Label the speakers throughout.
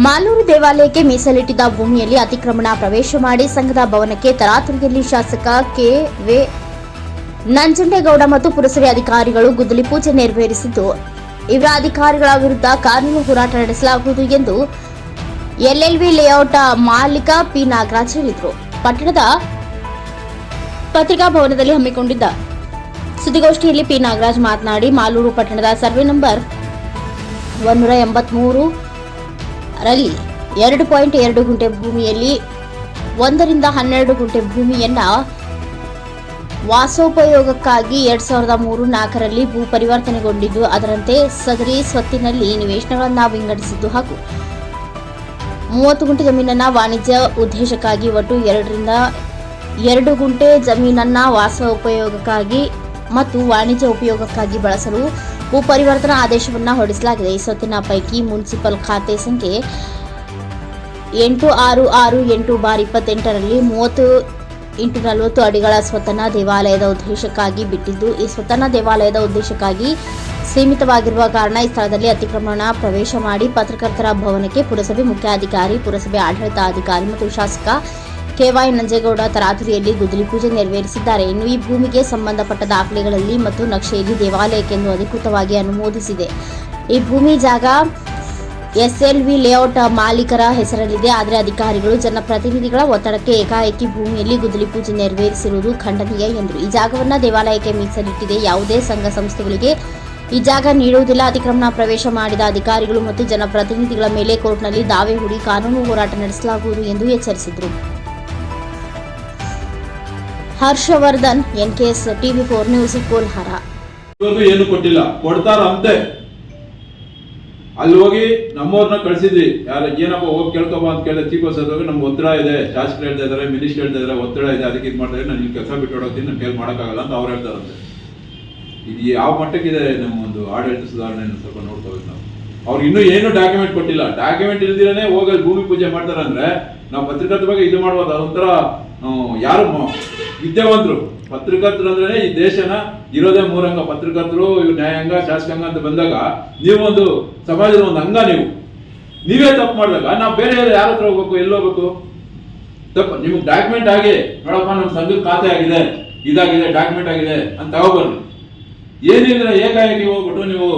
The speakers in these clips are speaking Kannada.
Speaker 1: ಮಾಲೂರು ದೇವಾಲಯಕ್ಕೆ ಮೀಸಲಿಟ್ಟಿದ್ದ ಭೂಮಿಯಲ್ಲಿ ಅತಿಕ್ರಮಣ ಪ್ರವೇಶ ಮಾಡಿ ಸಂಘದ ಭವನಕ್ಕೆ ತರಾತುರಿಯಲ್ಲಿ ಶಾಸಕ ಕೆ ವೆ ನಂಜಂಡೇಗೌಡ ಮತ್ತು ಪುರಸಭೆ ಅಧಿಕಾರಿಗಳು ಗುದ್ದಲಿ ಪೂಜೆ ನೆರವೇರಿಸಿದ್ದು, ಇವರ ಅಧಿಕಾರಿಗಳ ವಿರುದ್ಧ ಕಾನೂನು ಹೋರಾಟ ನಡೆಸಲಾಗುವುದು ಎಂದು ಎಲ್ಎಲ್ವಿ ಲೇಔಟ್ ಮಾಲೀಕ ಪಿ ನಾಗರಾಜ್ ಹೇಳಿದರು. ಪಟ್ಟಣದ ಪತ್ರಿಕಾ ಭವನದಲ್ಲಿ ಹಮ್ಮಿಕೊಂಡಿದ್ದ ಸುದ್ದಿಗೋಷ್ಠಿಯಲ್ಲಿ ಪಿ ನಾಗರಾಜ್ ಮಾತನಾಡಿ, ಮಾಲೂರು ಪಟ್ಟಣದ ಸರ್ವೆ ನಂಬರ್ ಒಂದೂರ ಎಂಬತ್ಮೂರು ರಲ್ಲಿ ಎರಡು ಪಾಯಿಂಟ್ ಎರಡು ಗುಂಟೆ ಭೂಮಿಯಲ್ಲಿ ಒಂದರಿಂದ ಹನ್ನೆರಡು ಗುಂಟೆ ಭೂಮಿಯನ್ನ ವಾಸೋಪಯೋಗಕ್ಕಾಗಿ ಎರಡ್ ಸಾವಿರದ ಮೂರು ನಾಲ್ಕರಲ್ಲಿ ಭೂ ಪರಿವರ್ತನೆಗೊಂಡಿದ್ದು, ಅದರಂತೆ ಸದರಿ ಸ್ವತ್ತಿನಲ್ಲಿ ನಿವೇಶನಗಳನ್ನು ವಿಂಗಡಿಸಿದ್ದು ಹಾಗೂ ಮೂವತ್ತು ಗುಂಟೆ ಜಮೀನನ್ನ ವಾಣಿಜ್ಯ ಉದ್ದೇಶಕ್ಕಾಗಿ ಒಟ್ಟು ಎರಡರಿಂದ ಎರಡು ಗುಂಟೆ ಜಮೀನನ್ನ ವಾಸ ಉಪಯೋಗಕ್ಕಾಗಿ ಮತ್ತು ವಾಣಿಜ್ಯ ಉಪಯೋಗಕ್ಕಾಗಿ ಬಳಸಲು ಭೂ ಪರಿವರ್ತನಾ ಆದೇಶವನ್ನು ಹೊರಡಿಸಲಾಗಿದೆ. ಈ ಸೊತ್ತಿನ ಪೈಕಿ ಮುನ್ಸಿಪಲ್ ಖಾತೆ ಸಂಖ್ಯೆ ಎಂಟು ಆರು ಆರು ಎಂಟು ಬಾರ್ ಇಪ್ಪತ್ತೆಂಟರಲ್ಲಿ ಮೂವತ್ತು ಇಂಟು ನಲವತ್ತು ಅಡಿಗಳ ಸ್ವತನ ದೇವಾಲಯದ ಉದ್ದೇಶಕ್ಕಾಗಿ ಬಿಟ್ಟಿದ್ದು, ಈ ಸ್ವತನ ದೇವಾಲಯದ ಉದ್ದೇಶಕ್ಕಾಗಿ ಸೀಮಿತವಾಗಿರುವ ಕಾರಣ ಈ ಸ್ಥಳದಲ್ಲಿ ಅತಿಕ್ರಮಣ ಪ್ರವೇಶ ಮಾಡಿ ಪತ್ರಕರ್ತರ ಭವನಕ್ಕೆ ಪುರಸಭೆ ಮುಖ್ಯಾಧಿಕಾರಿ, ಪುರಸಭೆ ಆಡಳಿತಾಧಿಕಾರಿ ಮತ್ತು ಶಾಸಕ ಕೆವೈ ನಂಜೇಗೌಡ ತರಾತುರಿಯಲ್ಲಿ ಗುದ್ದಲಿ ಪೂಜೆ ನೆರವೇರಿಸಿದ್ದಾರೆ. ಇನ್ನು ಈ ಭೂಮಿಗೆ ಸಂಬಂಧಪಟ್ಟ ದಾಖಲೆಗಳಲ್ಲಿ ಮತ್ತು ನಕ್ಷೆಯಲ್ಲಿ ದೇವಾಲಯಕ್ಕೆಂದು ಅಧಿಕೃತವಾಗಿ ಅನುಮೋದಿಸಿದೆ. ಈ ಭೂಮಿ ಜಾಗ ಎಸ್ಎಲ್ವಿ ಲೇಔಟ್ ಮಾಲೀಕರ ಹೆಸರಲ್ಲಿದೆ. ಆದರೆ ಅಧಿಕಾರಿಗಳು, ಜನಪ್ರತಿನಿಧಿಗಳ ಒತ್ತಡಕ್ಕೆ ಏಕಾಏಕಿ ಭೂಮಿಯಲ್ಲಿ ಗುದ್ದಲಿ ಪೂಜೆ ನೆರವೇರಿಸಿರುವುದು ಖಂಡನೀಯ ಎಂದರು. ಈ ಜಾಗವನ್ನು ದೇವಾಲಯಕ್ಕೆ ಮೀಸಲಿಟ್ಟಿದೆ. ಯಾವುದೇ ಸಂಘ ಸಂಸ್ಥೆಗಳಿಗೆ ಈ ಜಾಗ ನೀಡುವುದಿಲ್ಲ. ಅತಿಕ್ರಮಣ ಪ್ರವೇಶ ಮಾಡಿದ ಅಧಿಕಾರಿಗಳು ಮತ್ತು ಜನಪ್ರತಿನಿಧಿಗಳ ಮೇಲೆ ಕೋರ್ಟ್ನಲ್ಲಿ ದಾವೆ ಹೂಡಿ ಕಾನೂನು ಹೋರಾಟ ನಡೆಸಲಾಗುವುದು ಎಂದು ಎಚ್ಚರಿಸಿದರು. Harshavardhan N K S TV four news Kolhar.
Speaker 2: ಏನು ಕೊಟ್ಟಿಲ್ಲ. ಕೊಡ್ತಾರ ಅಂತೆ. ಅಲ್ಲಿ ಹೋಗಿ ನಮ್ಮವ್ರನ್ನ ಕಳ್ಸಿದ್ವಿ. ಯಾರ, ಏನಪ್ಪ ಹೋಗಿ ಕೇಳ್ಕೊಬ ಅಂತ ಕೇಳಿದ್ರೆ ಚೀಫ್ ಹೋಗಿ ನಮ್ಗೆ ಒತ್ತಡ ಇದೆ. ಶಾಸಕರು ಹೇಳ್ತಾ ಇದಾರೆ ಮಿನಿಸ್ಟರ್ ಹೇಳ್ತಾ ಇದಾರೆ ಒತ್ತಡ ಇದೆ, ಅದಕ್ಕೆ ಇದು ಮಾಡ್ತಾರೆ. ನಾನು ಕೆಲಸ ಬಿಟ್ಟು ಹೊಡೋಗ್ತೀನಿ ನಾನು ಕೇಳಿ ಮಾಡೋಕ್ಕಾಗಲ್ಲ ಅಂತ ಅವ್ರು ಹೇಳ್ತಾರಂತೆ ಇದು ಯಾವ ಮಟ್ಟಕ್ಕಿದೆ ನಮ್ಮ ಒಂದು ಆಡಳಿತ ಸುಧಾರಣೆ ಸ್ವಲ್ಪ ನೋಡ್ಕೋಬೇಕು ನಾವು. ಅವ್ರು ಇನ್ನೂ ಏನು ಡಾಕ್ಯುಮೆಂಟ್ ಕೊಟ್ಟಿಲ್ಲ. ಡಾಕ್ಯುಮೆಂಟ್ ಇಲ್ದಿರೇ ಹೋಗಿ ಭೂಮಿ ಪೂಜೆ ಮಾಡ್ತಾರೆ ಅಂದ್ರೆ ನಾವು ಪತ್ರಕರ್ತರ ಬಗ್ಗೆ ಇದು ಮಾಡ್ಬೋದು. ಅದೊಂಥರ ಯಾರು ವಿದ್ಯಾವಂತರು, ಪತ್ರಕರ್ತರು ಅಂದ್ರೆ ಈ ದೇಶನ ಇರೋದೇ ಮೂರಂಗ. ಪತ್ರಕರ್ತರು ನ್ಯಾಯಾಂಗ, ಶಾಸಕಾಂಗ ಅಂತ ಬಂದಾಗ ನೀವು ಒಂದು ಸಮಾಜದ ಒಂದು ಅಂಗ ನೀವು. ನೀವೇ ತಪ್ಪು ಮಾಡಿದಾಗ ನಾವು ಬೇರೆ ಯಾರ ಹತ್ರ ಹೋಗ್ಬೇಕು, ಎಲ್ಲಿ ಹೋಗ್ಬೇಕು? ತಪ್ಪು. ನಿಮ್ಗೆ ಡಾಕ್ಯುಮೆಂಟ್ ಆಗಿ ನೋಡಪ್ಪ ನಮ್ಮ ಸಂಘದ ಖಾತೆ ಆಗಿದೆ, ಇದಾಗಿದೆ ಡಾಕ್ಯುಮೆಂಟ್ ಆಗಿದೆ ಅಂತ ತಗೊಬರ್ರಿ. ಏನಿದ್ರೆ ಏಕಾಏಕಿ ಹೋಗ್ಬಿಟ್ಟು ನೀವು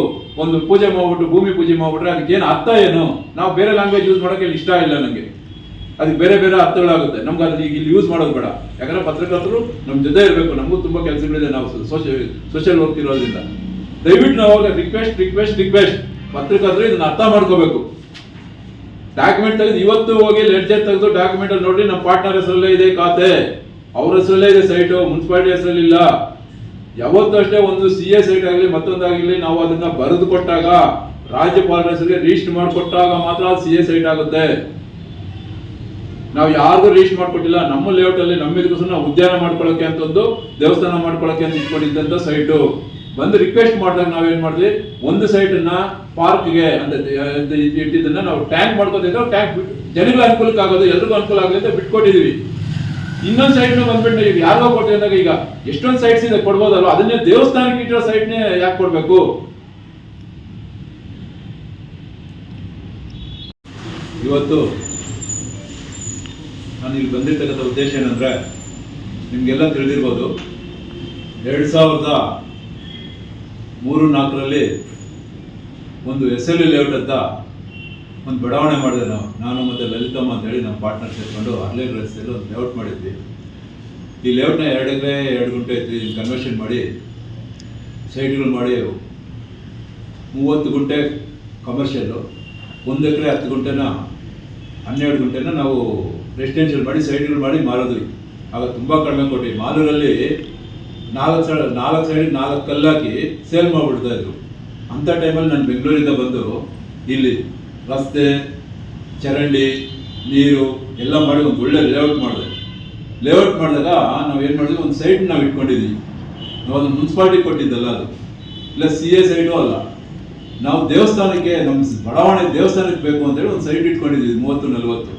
Speaker 2: ಒಂದು ಪೂಜೆ ಮಾಡ್ಬಿಟ್ಟು, ಭೂಮಿ ಪೂಜೆ ಮಾಡ್ಬಿಟ್ರೆ ಅದಕ್ಕೆ ಏನು ಅರ್ಥ ಏನು? ನಾವು ಬೇರೆ ಲ್ಯಾಂಗ್ವೇಜ್ ಯೂಸ್ ಮಾಡೋಕೆ ಇಷ್ಟ ಇಲ್ಲ ನನಗೆ ಅದಕ್ಕೆ ಬೇರೆ ಬೇರೆ ಅರ್ಥಗಳಾಗುತ್ತೆ. ನಮ್ಗೆ ಅದು ಈಗ ಇಲ್ಲಿ ಯೂಸ್ ಮಾಡೋದು ಬೇಡ. ಯಾಕಂದ್ರೆ ಪತ್ರಕರ್ತರು ನಮ್ಮ ಜೊತೆ ಇರಬೇಕು. ನಮಗೂ ತುಂಬ ಕೆಲಸಗಳಿದೆ ನಾವು ಸೋಷಿಯಲ್ ಸೋಷಿಯಲ್ ವರ್ಕ್ ಇರೋದ್ರಿಂದ. ದಯವಿಟ್ಟು ನಾವು ಅವಾಗ ರಿಕ್ವೆಸ್ಟ್ ರಿಕ್ವೆಸ್ಟ್ ರಿಕ್ವೆಸ್ಟ್ ಪತ್ರಕರ್ತರು ಇದನ್ನ ಅರ್ಥ ಮಾಡ್ಕೋಬೇಕು. ಡಾಕ್ಯುಮೆಂಟ್ ತೆಗೆದು ಇವತ್ತು ಹೋಗಿ ಲೆಡ್ಜರ್ ತೆಗೆದು ಡಾಕ್ಯುಮೆಂಟ್ ಅಲ್ಲಿ ನೋಡಿ ನಮ್ಮ ಪಾರ್ಟ್ನರ್ ಹೆಸರಲ್ಲೇ ಇದೆ ಖಾತೆ. ಅವ್ರ ಹೆಸರಲ್ಲೇ ಇದೆ ಸೈಟು ಮುನ್ಸಿಪಾಲಿಟಿ ಹೆಸರಲ್ಲಿಲ್ಲ ಯಾವತ್ತೂ ಅಷ್ಟೇ ಒಂದು ಸಿ ಎ ಸೈಟ್ ಆಗಲಿ, ಮತ್ತೊಂದಾಗಲಿ ನಾವು ಅದನ್ನ ಬರೆದು ಕೊಟ್ಟಾಗ, ರಾಜ್ಯಪಾಲರ ಹೆಸರಿಗೆ ರಿಜಿಸ್ಟರ್ ಮಾಡಿಕೊಟ್ಟಾಗ ಮಾತ್ರ ಸಿ ಎ ಸೈಟ್ ಆಗುತ್ತೆ. ನಾವು ಯಾರಿಗೂ ರೀಚ್ ಮಾಡ್ಕೊಟ್ಟಿಲ್ಲ, ನಮ್ಮ ಲೇಔಟ್ ಅಲ್ಲಿ ನಮ್ಮ ಇದಕ್ಕೋಸ್ಕರ ನಾವು ಉದ್ಯಾನ ಮಾಡ್ಕೊಳ್ಳೋಕೆ ಅಂತ ಒಂದು ದೇವಸ್ಥಾನ ಮಾಡ್ಕೊಳ್ಳೋಕೆ ಅಂತ ಇಟ್ಕೊಂಡಿದ್ದಂತ ಸೈಟು ಬಂದು ರಿಕ್ವೆಸ್ಟ್ ಮಾಡಿದಾಗ ನಾವೇನ್ ಮಾಡಿದ್ವಿ? ಒಂದು ಸೈಟ್ ಅನ್ನ ಪಾರ್ಕ್ಗೆ ಅಂತ ಇಟ್ಟಿದ್ದನ್ನ ನಾವು ಟ್ಯಾಂಕ್ ಮಾಡ್ಕೋತಿದ್ರೆ ಟ್ಯಾಂಕ್ ಜನಗಳ ಅನುಕೂಲಕ್ಕೆ ಆಗೋದು, ಎಲ್ರಿಗೂ ಅನುಕೂಲ ಆಗಲಿ ಅಂತ ಬಿಟ್ಕೊಟ್ಟಿದೀವಿ. ಇನ್ನೊಂದು ಸೈಡ್ ಬಂದ್ಬಿಟ್ಟು ಈಗ ಯಾರೋ ಕೊಟ್ಟಿವಿ ಅಂದಾಗ ಈಗ ಎಷ್ಟೊಂದು ಸೈಟ್ಸ್ ಇದೆ ಕೊಡ್ಬೋದಲ್ವ? ಅದನ್ನೇ ದೇವಸ್ಥಾನಕ್ಕೆ ಇಟ್ಟಿರೋ ಸೈಟ್ನೇ ಯಾಕೆ ಕೊಡ್ಬೇಕು? ಇವತ್ತು ನಾನು ಇಲ್ಲಿ ಬಂದಿರ್ತಕ್ಕಂಥ ಉದ್ದೇಶ ಏನಂದ್ರೆ ನಿಮಗೆಲ್ಲ ತಿಳಿದಿರ್ಬೋದು ಎರಡು ಸಾವಿರದ ಮೂರು ನಾಲ್ಕರಲ್ಲಿ ಒಂದು ಎಸ್ ಎಲ್ ಲೇಔಟ್ ಅಂತ ಒಂದು ಬಡಾವಣೆ ಮಾಡಿದೆ ನಾವು. ನಾನು ಮತ್ತು ಲಲಿತಮ್ಮ ಅಂತ ಹೇಳಿ ನಮ್ಮ ಪಾರ್ಟ್ನರ್ ಸೇರ್ಕೊಂಡು ಅರ್ಲೆ ರಸ್ತೆಯಲ್ಲಿ ಒಂದು ಲೇಔಟ್ ಮಾಡಿದ್ವಿ. ಈ ಲೇಔಟ್ನ ಎರಡು ಎಕರೆ ಎರಡು ಗುಂಟೆ ಐತಿ ಕನ್ವರ್ಷನ್ ಮಾಡಿ ಸೈಟ್ಗಳು ಮಾಡಿ ಮೂವತ್ತು ಗುಂಟೆ ಕಮರ್ಷಿಯಲ್ಲು ಒಂದು ಎಕರೆ ಹತ್ತು ಗುಂಟೆನ, ಹನ್ನೆರಡು ಗುಂಟೆನ ನಾವು ರೆಸಿಡೆನ್ಷಿಯಲ್ ಮಾಡಿ ಸೈಡ್ಗಳು ಮಾಡಿ ಮಾರಿದ್ವಿ. ಆಗ ತುಂಬ ಕಡಿಮೆ ಕೊಟ್ಟು ಮಾಲೂರಲ್ಲಿ ನಾಲ್ಕು ಸೈಡ್ ನಾಲ್ಕು ಸೈಡ್ ನಾಲ್ಕು ಕಲ್ಲಾಕಿ ಸೇಲ್ ಮಾಡಿಬಿಡ್ತಾ ಇದ್ರು. ಅಂಥ ಟೈಮಲ್ಲಿ ನಾನು ಬೆಂಗಳೂರಿಂದ ಬಂದು ಇಲ್ಲಿ ರಸ್ತೆ, ಚರಂಡಿ, ನೀರು ಎಲ್ಲ ಮಾಡಿ ಒಂದು ಒಳ್ಳೆ ಲೇಔಟ್ ಮಾಡಿದೆ. ಲೇಔಟ್ ಮಾಡಿದಾಗ ನಾವು ಏನು ಮಾಡಿದ್ವಿ? ಒಂದು ಸೈಡ್ ನಾವು ಇಟ್ಕೊಂಡಿದ್ವಿ. ನಾವು ಅದು ಮುನ್ಸಿಪಾಲ್ಟಿ ಕೊಟ್ಟಿದ್ದಲ್ಲ ಅದು. ಇಲ್ಲ ಸಿ ಎ ಸೈಡು ಅಲ್ಲ. ನಾವು ದೇವಸ್ಥಾನಕ್ಕೆ ನಮ್ಮ ಬಡಾವಣೆ ದೇವಸ್ಥಾನಕ್ಕೆ ಬೇಕು ಅಂತೇಳಿ ಒಂದು ಸೈಟ್ ಇಟ್ಕೊಂಡಿದ್ವಿ, ಮೂವತ್ತು ನಲವತ್ತು.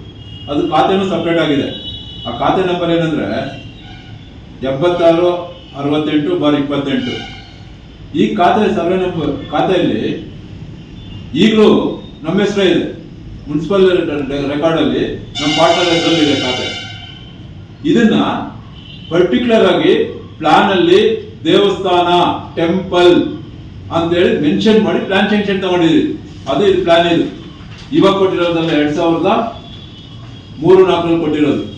Speaker 2: ಅದು ಖಾತೆನೂ ಸಪ್ರೇಟ್ ಆಗಿದೆ. ಆ ಖಾತೆ ನಂಬರ್ ಏನಂದ್ರೆ ಎಪ್ಪತ್ತಾರು ಅರವತ್ತೆಂಟು ಬಾರ್ ಇಪ್ಪತ್ತೆಂಟು. ಈ ಖಾತೆ ಸರ್ವೆ ನಂಬರ್ ಖಾತೆಯಲ್ಲಿ ಈಗಲೂ ನಮ್ಮ ಹೆಸರೇ ಇದೆ. ಮುನ್ಸಿಪಲ್ ರೆಕಾರ್ಡ್ ಅಲ್ಲಿ ನಮ್ಮ ಪಾರ್ಟ್ನರ್ ಹೆಸರಲ್ಲಿದೆ ಖಾತೆ. ಇದನ್ನ ಪರ್ಟಿಕ್ಯುಲರ್ ಆಗಿ ಪ್ಲಾನ್ ಅಲ್ಲಿ ದೇವಸ್ಥಾನ ಟೆಂಪಲ್ ಅಂತೇಳಿ ಮೆನ್ಷನ್ ಮಾಡಿ ಪ್ಲಾನ್ ಸೆಂಕ್ಷನ್ ತಗೊಂಡಿದ್ವಿ ಅದು ಇದು ಪ್ಲಾನ್ ಇದು. ಇವಾಗ ಕೊಟ್ಟಿರೋದಲ್ಲ ಎರಡ್ ಸಾವಿರದ ಮೂರು ನಾಲ್ಕು ಕೊಟ್ಟಿರೋದು.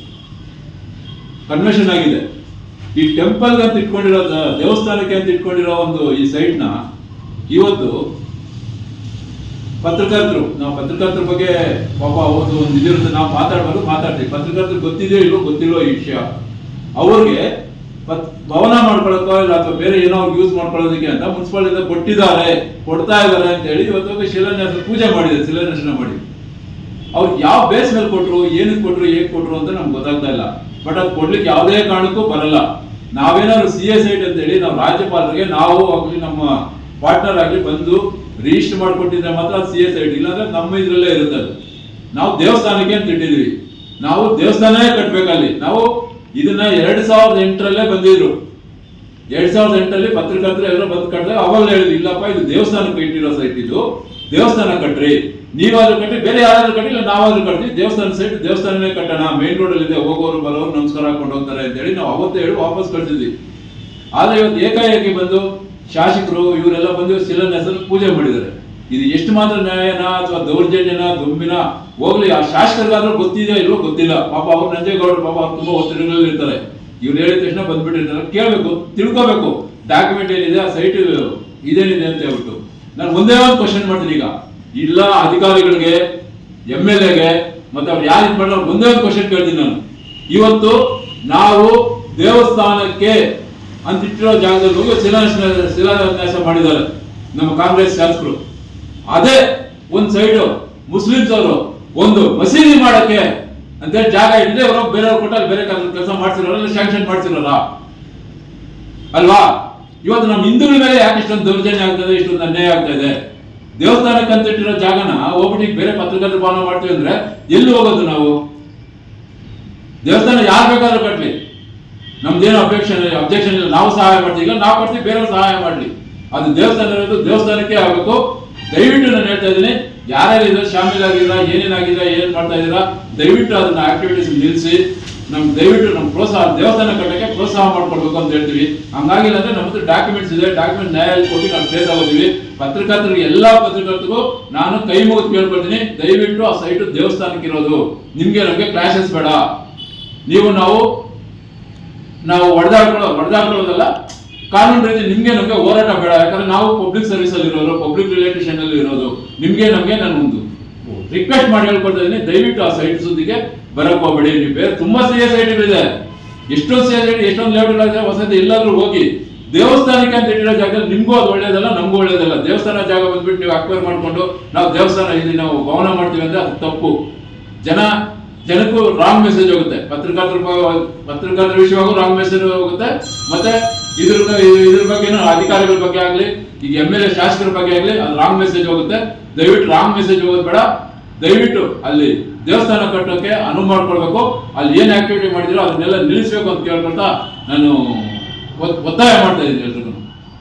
Speaker 2: ಕನ್ವೆನ್ಷನ್ ಆಗಿದೆ. ಈ ಟೆಂಪಲ್ ಅಂತ ಇಟ್ಕೊಂಡಿರೋ ದೇವಸ್ಥಾನಕ್ಕೆ ಅಂತ ಇಟ್ಕೊಂಡಿರೋ ಒಂದು ಈ ಸೈಟ್ನ ಇವತ್ತು ಪತ್ರಕರ್ತರು, ನಾವು ಪತ್ರಕರ್ತರ ಬಗ್ಗೆ ಪಾಪ ಒಂದು ಒಂದು ಇದಿರುತ್ತೆ ನಾವು ಮಾತಾಡಬಾರ್ದು ಮಾತಾಡ್ತೀವಿ. ಪತ್ರಕರ್ತರು ಗೊತ್ತಿದೆಯೋ ಇಲ್ಲೋ ಗೊತ್ತಿಲ್ಲೋ ಈ ವಿಷಯ. ಅವ್ರಿಗೆ ಪತ್- ಭವನ ಮಾಡ್ಕೊಳಕ್ಕೋ ಇಲ್ಲ ಅಥವಾ ಬೇರೆ ಏನೋ ಯೂಸ್ ಮಾಡ್ಕೊಳ್ಳೋದಕ್ಕೆ ಅಂತ ಮುನ್ಸಿಪಾಲಿಟಿಯಿಂದ ಕೊಟ್ಟಿದ್ದಾರೆ, ಕೊಡ್ತಾ ಇದ್ದಾರೆ ಅಂತ ಹೇಳಿ ಇವತ್ತು ಶಿಲಾನ್ಯಾಸ ಪೂಜೆ ಮಾಡಿದೆ ಶಿಲಾನ್ಯಾಸನ ಮಾಡಿ. ಅವ್ರು ಯಾವ ಬೇಸ್ ಮೇಲೆ ಕೊಟ್ರು, ಏನಕ್ಕೆ ಕೊಟ್ರು, ಹೇಗೆ ಕೊಟ್ರು ಅಂತ ನಮ್ಗೆ ಗೊತ್ತಾಗ್ತಾ ಇಲ್ಲ. ಬಟ್ ಅದು ಕೊಡ್ಲಿಕ್ಕೆ ಯಾವುದೇ ಕಾರಣಕ್ಕೂ ಬರಲ್ಲ. ನಾವೇನಾದ್ರು ಸಿ ಎಸ್ ಐಟ್ ಅಂತ ಹೇಳಿ ನಾವು ರಾಜ್ಯಪಾಲರಿಗೆ, ನಾವು ಆಗಲಿ ನಮ್ಮ ಪಾರ್ಟ್ನರ್ ಆಗಲಿ ಬಂದು ರಿಜಿಸ್ಟರ್ ಮಾಡಿಕೊಟ್ಟಿದ್ರೆ ಮಾತ್ರ ಸಿ ಎಸ್ ಐಟ್ ಇಲ್ಲಾಂದ್ರೆ ನಮ್ಮ ಇದ್ರಲ್ಲೇ ಇರುತ್ತೆ ಅದು. ನಾವು ದೇವಸ್ಥಾನಕ್ಕೆ ಅಂತ ಇಟ್ಟಿದ್ವಿ. ನಾವು ದೇವಸ್ಥಾನನೇ ಕಟ್ಬೇಕಲ್ಲಿ. ನಾವು ಇದನ್ನ ಎರಡ್ ಸಾವಿರದ ಎಂಟರಲ್ಲೇ ಬಂದಿದ್ರು. ಎರಡ್ ಸಾವಿರದ ಎಂಟರಲ್ಲಿ ಪತ್ರಕರ್ತರು ಎಲ್ಲರೂ ಬಂದು ಕಟ್ಟಿದ್ರೆ ಅವಾಗಲೇ ಹೇಳಿದ್ರು, ಇಲ್ಲಪ್ಪ, ಇದು ದೇವಸ್ಥಾನಕ್ಕೆ ಇಟ್ಟಿರೋ ಸೈಟ್ ಇದು. ದೇವಸ್ಥಾನ ಕಟ್ರಿ. ನೀವಾದ್ರೂ ಕಟ್ಟಿ, ಬೇರೆ ಯಾರಾದ್ರೂ ಕಟ್ಟಿ, ಇಲ್ಲ ನಾವಾದ್ರೂ ಕಟ್ಟಿ ದೇವಸ್ಥಾನ ಸೈಟ್ ದೇವಸ್ಥಾನನೇ ಕಟ್ಟೋಣ. ಮೇನ್ ರೋಡ್ ಅಲ್ಲಿ ಇದೆ, ಹೋಗೋರು, ಬರೋರು, ನಮಸ್ಕಾರ ಹಾಕೊಂಡು ಹೋಗ್ತಾರೆ ಅಂತ ಹೇಳಿ ನಾವು ಅವತ್ತೇ ಹೇಳಿ ವಾಪಸ್ ಕಟ್ಟಿದ್ವಿ. ಆದ್ರೆ ಇವತ್ತು ಏಕಾಏಕಿ ಬಂದು ಶಾಸಕರು, ಇವರೆಲ್ಲ ಬಂದು ಹೆಸರು ಪೂಜೆ ಮಾಡಿದ್ದಾರೆ. ಇದು ಎಷ್ಟು ಮಾತ್ರ ನ್ಯಾಯನ ಅಥವಾ ದೌರ್ಜನ್ಯನ ದುಂಬಿನ ಹೋಗ್ಲಿ, ಆ ಶಾಸಕರಿಗಾದ್ರೂ ಗೊತ್ತಿದೆಯಾ ಇಲ್ವೋ ಗೊತ್ತಿಲ್ಲ. ಪಾಪ ಅವ್ರು ನಂಜೇಗೌಡರು, ಪಾಪ ಅವ್ರು ತುಂಬಾ ಒತ್ತಡಗಳಲ್ಲಿ ಇರ್ತಾರೆ. ಇವ್ರು ಹೇಳಿದ ತಕ್ಷಣ ಬಂದ್ಬಿಟ್ಟಿರ್ತಾರೆ. ಕೇಳಬೇಕು, ತಿಳ್ಕೋಬೇಕು. ಡಾಕ್ಯುಮೆಂಟ್ ಏನಿದೆ, ಆ ಸೈಟ್ ಇದೇನಿದೆ ಅಂತ ಹೇಳ್ಬಿಟ್ಟು. ನಾನು ಒಂದೇ ಒಂದು ಕ್ವಶನ್ ಮಾಡ್ತೀನಿ ಈಗ. ಇಲ್ಲ ಅಧಿಕಾರಿಗಳಿಗೆ ಎಂ ಎಲ್ ಎಗೆ ಮತ್ತೆ ಅವ್ರು ಯಾರು ಮಾಡಿದ್ರೆ ಒಂದೇ ಒಂದು ಕ್ವಶನ್ ಕೇಳ್ತೀನಿ ನಾನು. ಇವತ್ತು ನಾವು ದೇವಸ್ಥಾನಕ್ಕೆ ಅಂತ ಇಟ್ಟಿರೋ ಜಾಗದಲ್ಲಿ ಹೋಗಿ ಶಿಲಾನ್ಯಾಸ ಶಿಲಾನ್ಯಾಸ ಮಾಡಿದ್ದಾರೆ ನಮ್ಮ ಕಾಂಗ್ರೆಸ್ ಶಾಸಕರು. ಅದೇ ಒಂದ್ ಸೈಡ್ ಮುಸ್ಲಿಮ್ಸ್ ಅವರು ಒಂದು ಮಸೀದಿ ಮಾಡಕ್ಕೆ ಅಂತೇಳಿ ಜಾಗ ಇಲ್ಲದೆ ಅವರು ಬೇರೆಯವ್ರು ಕೊಟ್ಟಲ್ಲಿ ಬೇರೆ ಕೆಲಸ ಮಾಡ್ತಿರಲ್ಲ ಸ್ಯಾಂಕ್ಷನ್ ಮಾಡ್ತಿರೋಲ್ಲ ಅಲ್ವಾ? ಇವತ್ತು ನಮ್ಮ ಹಿಂದೂಗಳ ಮೇಲೆ ಯಾಕೆ ಇಷ್ಟೊಂದು ದೌರ್ಜನ್ಯ ಆಗ್ತದೆ ಇಷ್ಟೊಂದು ಅನ್ಯಾಯ ಆಗ್ತಾ ಇದೆ? ದೇವಸ್ಥಾನಕ್ಕೆ ಅಂತ ಇಟ್ಟಿರೋ ಜಾಗನ ಹೋಗ್ಬಿಟ್ಟು ಬೇರೆ ಪತ್ರಕರ್ತರು ಪಾಲನೆ ಮಾಡ್ತೀವಿ ಅಂದ್ರೆ ಎಲ್ಲಿ ಹೋಗೋದು ನಾವು? ದೇವಸ್ಥಾನ ಯಾರು ಬೇಕಾದ್ರೂ ಕಟ್ಲಿ. ನಮ್ದೇನು ಅಪೇಕ್ಷೆ ಅಬ್ಜೆಕ್ಷನ್ ಇಲ್ಲ. ನಾವು ಸಹಾಯ ಮಾಡ್ತೀವಿ. ಈಗ ನಾವು ಕೊಡ್ತೀವಿ, ಬೇರೆಯವ್ರು ಸಹಾಯ ಮಾಡ್ಲಿ. ಅದು ದೇವಸ್ಥಾನ ಇರೋದು ದೇವಸ್ಥಾನಕ್ಕೆ ಆಗಬೇಕು. ದಯವಿಟ್ಟು ನಾನು ಹೇಳ್ತಾ ಇದ್ದೀನಿ, ಯಾರ್ಯಾರು ಇದ್ರೆ ಶಾಮೀಲ್ ಆಗಿದ್ರ ಏನೇನಾಗಿದ್ರ ಏನ್ ಮಾಡ್ತಾ ಇದೀರಾ ದಯವಿಟ್ಟು ಅದನ್ನ ಆಕ್ಟಿವಿಟೀಸ್ ನಿಲ್ಲಿಸಿ ನಮ್ ದಯವಿಟ್ಟು ನಮ್ ಪ್ರೋತ್ಸಾಹ, ದೇವಸ್ಥಾನ ಕಟ್ಟಕ್ಕೆ ಪ್ರೋತ್ಸಾಹ ಮಾಡ್ಕೊಡ್ಬೇಕು ಅಂತ ಹೇಳ್ತೀವಿ. ಹಂಗಾಗಿಲ್ಲ ಅಂದ್ರೆ ನಮ್ಮ ಹತ್ರ ಡಾಕ್ಯುಮೆಂಟ್ಸ್ ಇದೆ. ಡಾಕ್ಯುಮೆಂಟ್ ನ್ಯಾಯಾಲಯ ಕೊಟ್ಟು ನಾವು ಕೇಳ್ತಾ ಆಗೋದಿವಿ ಪತ್ರಕರ್ತರಿಗೆ ಎಲ್ಲಾ ಪತ್ರಕರ್ತರಿಗೂ ನಾನು ಕೈ ಮುಗಿದು ಕೇಳ್ಕೊಳ್ತೀನಿ. ದಯವಿಟ್ಟು ಆ ಸೈಟ್ ದೇವಸ್ಥಾನಕ್ಕೆ ಇರೋದು. ನಿಮ್ಗೆ ನಮಗೆ ಕ್ಲಾಶಸ್ ಬೇಡ. ನೀವು ನಾವು ನಾವು ಹೊಡೆದಾಡ್ಕೊಳ್ಳೋ ಹೊಡೆದಾಡ್ಕೊಳ್ಳೋದಲ್ಲ ಕಾನೂನು ರೀತಿ ನಿಮ್ಗೆ ನಮಗೆ ಹೋರಾಟ ಬೇಡ. ಯಾಕಂದ್ರೆ ನಾವು ಪಬ್ಲಿಕ್ ಸರ್ವಿಸ್ ಅಲ್ಲಿ ಇರೋರು ಪಬ್ಲಿಕ್ ರಿಲೇಟೇಷನ್ ಅಲ್ಲಿ ಇರೋದು ನಿಮ್ಗೆ ನಮಗೆ ನಾನು ಒಂದು ರಿಕ್ವೆಸ್ಟ್ ಮಾಡಿ ಹೇಳ್ಕೊಳ್ತಾ ದಯವಿಟ್ಟು ಆ ಸೈಟ್ ಸುದ್ದಿಗೆ ಬರಕ್ ಹೋಗ್ಬೇಡಿ ನೀವು ಬೇರೆ ತುಂಬಾ ಸಿ ಎಸ್ ಐಟಿ ಇದೆ. ಎಷ್ಟೊಂದು ಸಿ ಎಸ್ ಐಟಿ ಎಷ್ಟೊಂದು ಲೇಔಟ್ ಹೊಸದು ಎಲ್ಲಾದ್ರೂ ಹೋಗಿ ದೇವಸ್ಥಾನಕ್ಕೆ ಅಂತ ಇಟ್ಟಿರೋ ಜಾಗದಲ್ಲಿ ನಿಮಗೂ ಅದು ಒಳ್ಳೇದಲ್ಲ, ನಮಗೂ ಒಳ್ಳೇದಲ್ಲ. ದೇವಸ್ಥಾನ ಜಾಗ ಬಂದ್ಬಿಟ್ಟು ನೀವು ಅಕ್ವೈರ್ ಮಾಡಿಕೊಂಡು ನಾವು ದೇವಸ್ಥಾನ ಇಲ್ಲಿ ನಾವು ಭವನ ಮಾಡ್ತೀವಿ ಅಂದ್ರೆ ಅದು ತಪ್ಪು. ಜನ, ಜನಕ್ಕೂ ರಾಂಗ್ ಮೆಸೇಜ್ ಹೋಗುತ್ತೆ. ಪತ್ರಕರ್ತರ ಪತ್ರಕರ್ತರ ವಿಷಯವಾಗೂ ರಾಂಗ್ ಮೆಸೇಜ್ ಹೋಗುತ್ತೆ. ಮತ್ತೆ ಇದ್ರ ಇದ್ರ ಬಗ್ಗೆ ಅಧಿಕಾರಿಗಳ ಬಗ್ಗೆ ಆಗಲಿ, ಈಗ ಎಂ ಎಲ್ ಎ ಶಾಸಕರ ಬಗ್ಗೆ ಆಗ್ಲಿ, ಅದು ರಾಂಗ್ ಮೆಸೇಜ್ ಹೋಗುತ್ತೆ. ದಯವಿಟ್ಟು ರಾಂಗ್ ಮೆಸೇಜ್ ಹೋಗೋದು ಬೇಡ. ದಯವಿಟ್ಟು ಅಲ್ಲಿ ದೇವಸ್ಥಾನ ಕಟ್ಟೋಕೆ ಅನುವು ಮಾಡ್ಕೊಳ್ಬೇಕು. ಅಲ್ಲಿ ಏನು ಆಕ್ಟಿವಿಟಿ ಮಾಡಿದಿರೋ ಅದನ್ನೆಲ್ಲ ನಿಲ್ಲಿಸ್ಬೇಕು ಅಂತ ಕೇಳ್ಕೊಳ್ತಾ ನಾನು ಒತ್- ಒತ್ತಾಯ ಮಾಡ್ತಾ ಇದ್ದೀನಿ ಎಲ್ರಿಗೂ.